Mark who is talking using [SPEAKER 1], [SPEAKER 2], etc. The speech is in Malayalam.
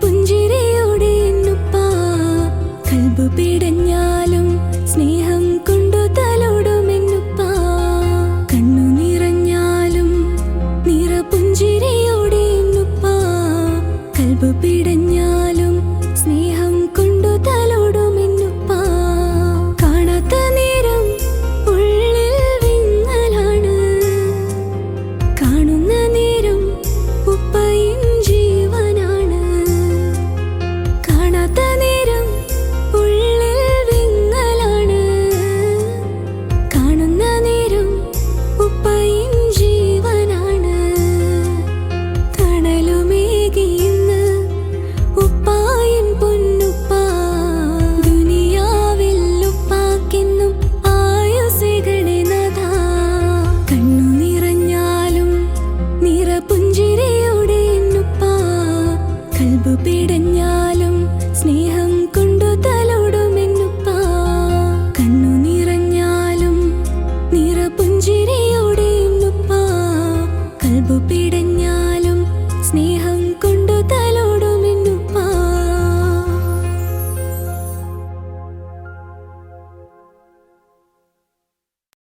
[SPEAKER 1] പുഞ്ചിരിയോടെ എന്നുപ്പാ. കൽബ് പിടഞ്ഞാലും സ്നേഹം 的你